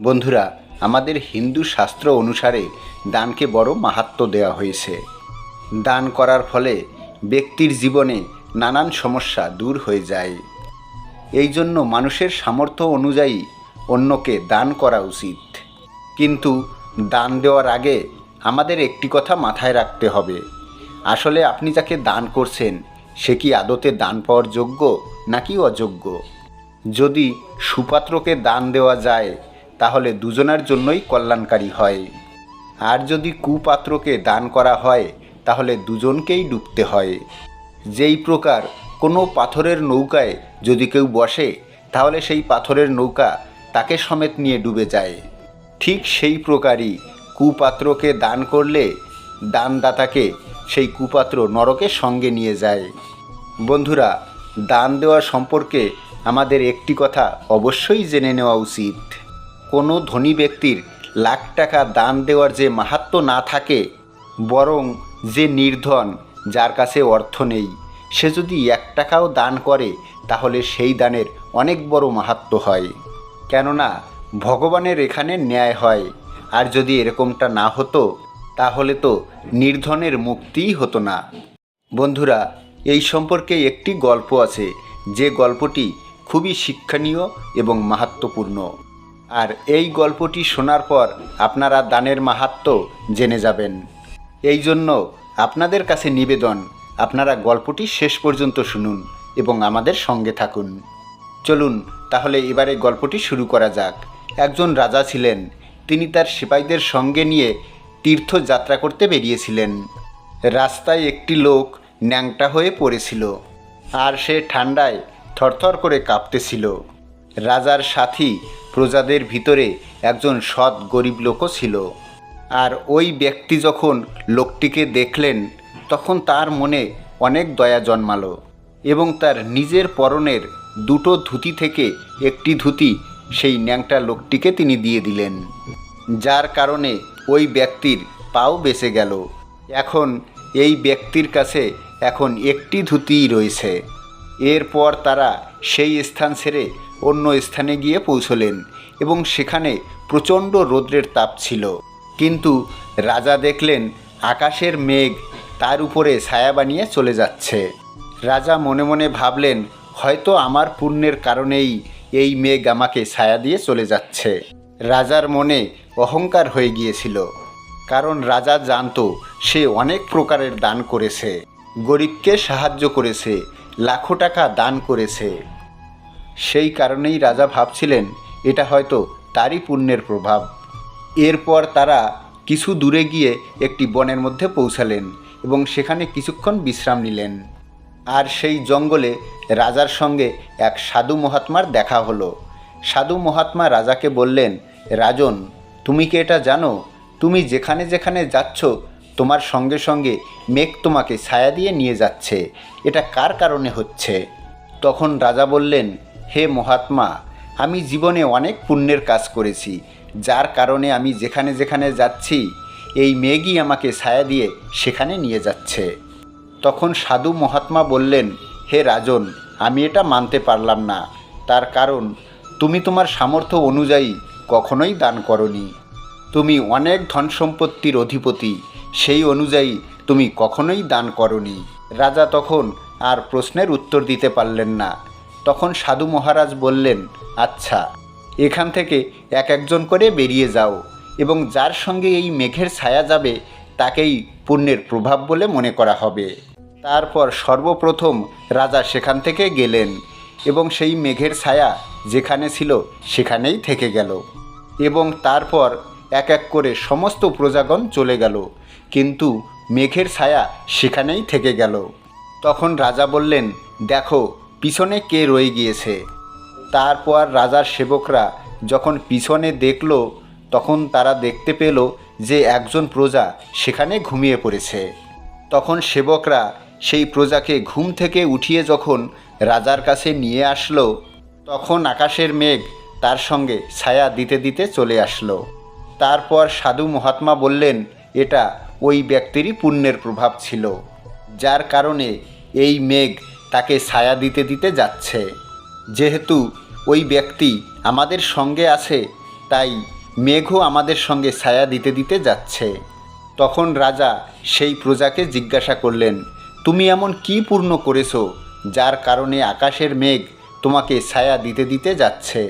বন্ধুরা, আমাদের হিন্দু শাস্ত্র অনুসারে দানকে বড় মাহাত্ম দেওয়া হয়েছে। দান করার ফলে ব্যক্তির জীবনে নানান সমস্যা দূর হয়ে যায়। এই জন্য মানুষের সামর্থ্য অনুযায়ী অন্যকে দান করা উচিত। কিন্তু দান দেওয়ার আগে আমাদের একটি কথা মাথায় রাখতে হবে। আসলে আপনি যাকে দান করছেন, সে কি আদতে দান পাওয়ার যোগ্য নাকি অযোগ্য? যদি সুপাত্রকে দান দেওয়া যায় তাহলে দুজনের জন্যই কল্যাণকারী হয়। আর যদি কুপাত্রকে দান করা হয়, তাহলে দুজনকেই ডুবতে হয়। যেই প্রকার কোনো পাথরের নৌকায় যদি কেউ বসে, তাহলে সেই পাথরের নৌকা তাকে সমেত নিয়ে ডুবে যায়। ঠিক সেই প্রকারই কুপাত্রকে দান করলে দানদাতাকে সেই কুপাত্র নরকের সঙ্গে নিয়ে যায়। বন্ধুরা, দান দেওয়া সম্পর্কে আমাদের একটি কথা অবশ্যই জেনে নেওয়া উচিত। কোনো ধনী ব্যক্তির লাখ টাকা দান দেওয়ার যে মাহাত্ম না থাকে, বরং যে নির্ধন, যার কাছে অর্থ নেই, সে যদি এক টাকাও দান করে, তাহলে সেই দানের অনেক বড় মাহাত্ম হয়। কেননা, ভগবানের এখানে ন্যায় হয়, আর যদি এরকমটা না হতো, তাহলে তো নির্ধনের মুক্তিই হতো না। বন্ধুরা, এই সম্পর্কে একটি গল্প আছে, যে গল্পটি খুবই শিক্ষণীয় এবং মাহাত্মপূর্ণ। আর এই গল্পটি শোনার পর আপনারা দানের মাহাত্ম জেনে যাবেন। এই জন্য আপনাদের কাছে নিবেদন, আপনারা গল্পটি শেষ পর্যন্ত শুনুন এবং আমাদের সঙ্গে থাকুন। চলুন, তাহলে এবারে গল্পটি শুরু করা যাক। একজন রাজা ছিলেন, তিনি তার সিপাহীদের সঙ্গে নিয়ে তীর্থযাত্রা করতে বেরিয়েছিলেন। রাস্তায় একটি লোক ন্যাংটা হয়ে পড়েছিল, আর সে ঠান্ডায় থরথর করে কাঁপতেছিল। রাজার সাথী প্রজাদের ভিতরে একজন সৎ গরিব লোকও ছিল। আর ওই ব্যক্তি যখন লোকটিকে দেখলেন, তখন তার মনে অনেক দয়া জন্মালো এবং তার নিজের পরনের দুটো ধুতি থেকে একটি ধুতি সেই ন্যাংটা লোকটিকে তিনি দিয়ে দিলেন, যার কারণে ওই ব্যক্তির পাও বেঁচে গেল। এখন এই ব্যক্তির কাছে এখন একটি ধুতিই রয়েছে। এরপর তারা সেই স্থান ছেড়ে অন্য স্থানে গিয়ে পৌঁছলেন এবং সেখানে প্রচণ্ড রৌদ্রের তাপ ছিল। কিন্তু রাজা দেখলেন আকাশের মেঘ তার উপরে ছায়া বানিয়ে চলে যাচ্ছে। রাজা মনে মনে ভাবলেন, হয়তো আমার পুণ্যের কারণেই এই মেঘ আমাকে ছায়া দিয়ে চলে যাচ্ছে। রাজার মনে অহংকার হয়ে গিয়েছিল, কারণ রাজা জানত সে অনেক প্রকারের দান করেছে। গরিবকে সাহায্য করেছে, লাখো টাকা দান করেছে। সেই কারণেই রাজা ভাবছিলেন, এটা হয়তো তারই পুণ্যের প্রভাব। এরপর তারা কিছু দূরে গিয়ে একটি বনের মধ্যে পৌঁছালেন এবং সেখানে কিছুক্ষণ বিশ্রাম নিলেন। আর সেই জঙ্গলে রাজার সঙ্গে এক সাধু মহাত্মার দেখা হলো। সাধু মহাত্মা রাজাকে বললেন, রাজন, তুমি কি এটা জানো? তুমি যেখানে যেখানে যাচ্ছ, তোমার সঙ্গে সঙ্গে মেঘ তোমাকে ছায়া দিয়ে নিয়ে যাচ্ছে। এটা কার কারণে হচ্ছে? তখন রাজা বললেন হে মহাত্মা, আমি জীবনে অনেক পুণ্যের কাজ করেছি। যার কারণে আমি যেখানে যেখানে যাচ্ছি, এই মেঘই আমাকে ছায়া দিয়ে সেখানে নিয়ে যাচ্ছে। তখন সাধু মহাত্মা বললেন, হে রাজন, আমি এটা মানতে পারলাম না। তার কারণ, তুমি তোমার সামর্থ্য অনুযায়ী কখনোই দান করনি। তুমি অনেক ধন সম্পত্তির অধিপতি, সেই অনুযায়ী তুমি কখনোই দান করনি। রাজা তখন আর প্রশ্নের উত্তর দিতে পারলেন না। তখন সাধু মহারাজ বললেন আচ্ছা এখান থেকে এক একজন করে বেরিয়ে যাও এবং যার সঙ্গে এই মেঘের ছায়া যাবে, তাকেই পুণ্যের প্রভাব বলে মনে করা হবে। তারপর সর্বপ্রথম রাজা সেখান থেকে গেলেন এবং সেই মেঘের ছায়া যেখানে ছিল, সেখানেই থেকে গেল এবং তারপর এক এক করে সমস্ত প্রজাগণ চলে গেল। কিন্তু মেঘের ছায়া সেখানেই থেকে গেল। তখন রাজা বললেন, দেখো পিছনে কে রয়ে গিয়েছে? তারপর রাজার সেবকরা যখন পিছনে দেখল, তখন তারা দেখতে পেল যে একজন প্রজা সেখানে ঘুমিয়ে পড়েছে। তখন সেবকরা সেই প্রজাকে ঘুম থেকে উঠিয়ে যখন রাজার কাছে নিয়ে আসলো, তখন আকাশের মেঘ তার সঙ্গে ছায়া দিতে দিতে চলে আসলো। তারপর সাধু মহাত্মা বললেন, এটা ওই ব্যক্তিরই পুণ্যের প্রভাব ছিল, যার কারণে এই মেঘ তাকে ছায়া দিতে দিতে যাচ্ছে। যেহেতু ওই ব্যক্তি আমাদের সঙ্গে আছে, তাই মেঘও আমাদের সঙ্গে ছায়া দিতে দিতে যাচ্ছে। তখন রাজা সেই প্রজাকে জিজ্ঞাসা করলেন, তুমি এমন কি পূর্ণ করেছ যার কারণে আকাশের মেঘ তোমাকে ছায়া দিতে দিতে যাচ্ছে?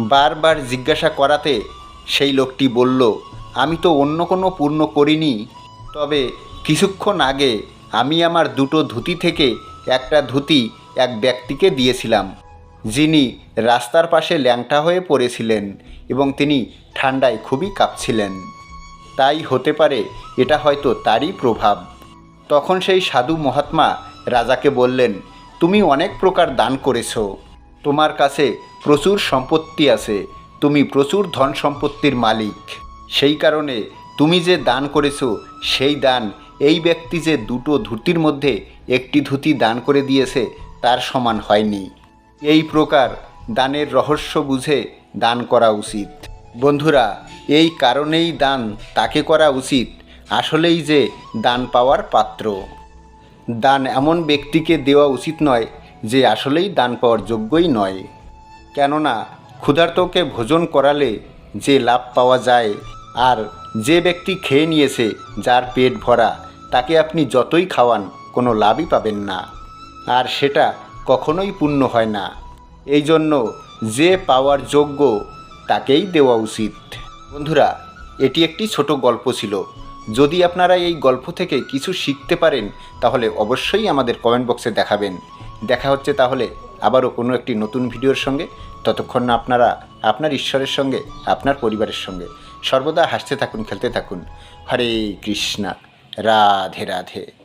বারবার জিজ্ঞাসা করাতে সেই লোকটি বলল, আমি তো অন্য কোনো পূর্ণ করিনি, তবে কিছুক্ষণ আগে আমি আমার দুটো ধুতি থেকে একটা ধুতি এক ব্যক্তিকে দিয়েছিলাম, যিনি রাস্তার পাশে ল্যাংটা হয়ে পড়েছিলেন এবং তিনি ঠান্ডায় খুবই কাঁপছিলেন। তাই হতে পারে এটা হয়তো তারই প্রভাব। তখন সেই সাধু মহাত্মা রাজাকে বললেন, তুমি অনেক প্রকার দান করেছ। তোমার কাছে প্রচুর সম্পত্তি আছে। তুমি প্রচুর ধন সম্পত্তির মালিক। সেই কারণে তুমি যে দান করেছ, সেই দান এই ব্যক্তি যে দুটো ধুতির মধ্যে একটি ধুতি দান করে দিয়েছে, তার সমান হয়নি। এই প্রকার দানের রহস্য বুঝে দান করা উচিত। বন্ধুরা, এই কারণেই দান তাকে করা উচিত, আসলেই যে দান পাওয়ার পাত্র। দান এমন ব্যক্তিকে দেওয়া উচিত নয়, যে আসলেই দান পাওয়ার যোগ্যই নয়। কেননা, ক্ষুধার্তকে ভোজন করালে যে লাভ পাওয়া যায়, আর যে ব্যক্তি খেয়ে নিয়েছে, যার পেট ভরা তাকে আপনি যতই খাওয়ান, কোনো লাভই পাবেন না। আর সেটা কখনোই পূর্ণ হয় না। এই জন্য যে পাওয়ার যোগ্য, তাকেই দেওয়া উচিত। বন্ধুরা, এটি একটি ছোট গল্প ছিল। যদি আপনারা এই গল্প থেকে কিছু শিখতে পারেন, তাহলে অবশ্যই আমাদের কমেন্ট বক্সে দেখাবেন। দেখা হচ্ছে তাহলে আবারও কোনো একটি নতুন ভিডিওর সঙ্গে। ততক্ষণ না আপনারা আপনার ঈশ্বরের সঙ্গে, আপনার পরিবারের সঙ্গে। সর্বদা হাসতে থাকুন, খেলতে থাকুন। হরে কৃষ্ণা। রাধে রাধে।